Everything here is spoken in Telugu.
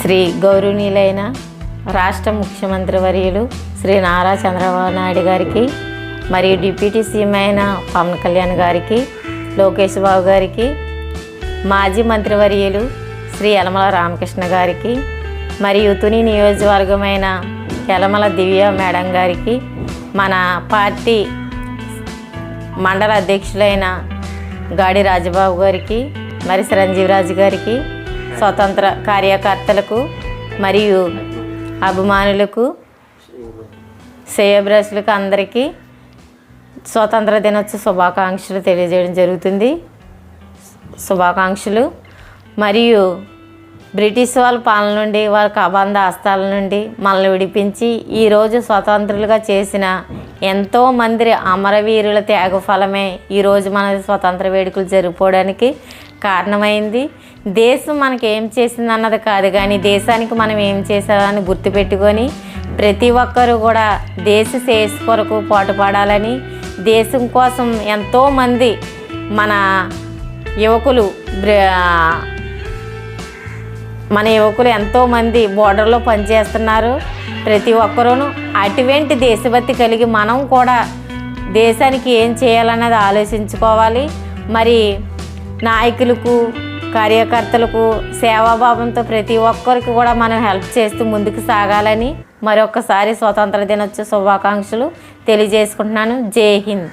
శ్రీ గౌరవనీయులైన రాష్ట్ర ముఖ్యమంత్రి వర్యులు శ్రీ నారా చంద్రబాబు నాయుడు గారికి మరియు డిప్యూటీ సీఎం అయిన పవన్ కళ్యాణ్ గారికి లోకేష్ బాబు గారికి మాజీ మంత్రివర్యులు శ్రీ యలమల రామకృష్ణ గారికి మరియు తుని నియోజకవర్గమైన యలమల దివ్య మేడం గారికి మన పార్టీ మండల అధ్యక్షులైన గాడి రాజబాబు గారికి మరి చిరంజీవిరాజు గారికి స్వతంత్ర కార్యకర్తలకు మరియు అభిమానులకు శ్రేయబ్రస్లకు అందరికీ స్వతంత్ర దినోత్సవ శుభాకాంక్షలు తెలియజేయడం జరుగుతుంది. శుభాకాంక్షలు. మరియు బ్రిటిష్ వాళ్ళ పాలన నుండి వాళ్ళ కబంధ హస్తాల నుండి మనల్ని విడిపించి ఈరోజు స్వతంత్రులుగా చేసిన ఎంతో మంది అమరవీరుల త్యాగ ఫలమే ఈరోజు మన స్వతంత్ర వేడుకలు జరుపుకోవడానికి కారణమైంది. దేశం మనకి ఏం చేసింది అన్నది కాదు కానీ దేశానికి మనం ఏం చేసామని గుర్తుపెట్టుకొని ప్రతి ఒక్కరూ కూడా దేశ శ్రేయస్ కొరకు పాటుపడాలని దేశం కోసం ఎంతోమంది మన యువకులు మన యువకులు ఎంతోమంది బోర్డర్లో పనిచేస్తున్నారు. ప్రతి ఒక్కరూను అటువంటి దేశభక్తి కలిగి మనం కూడా దేశానికి ఏం చేయాలన్నది ఆలోచించుకోవాలి. మరి నాయకులకు కార్యకర్తలకు సేవాభావంతో ప్రతి ఒక్కరికి కూడా మనం హెల్ప్ చేస్తూ ముందుకు సాగాలని మరొకసారి స్వతంత్ర దినోత్సవ శుభాకాంక్షలు తెలియజేసుకుంటున్నాను. జై హింద్.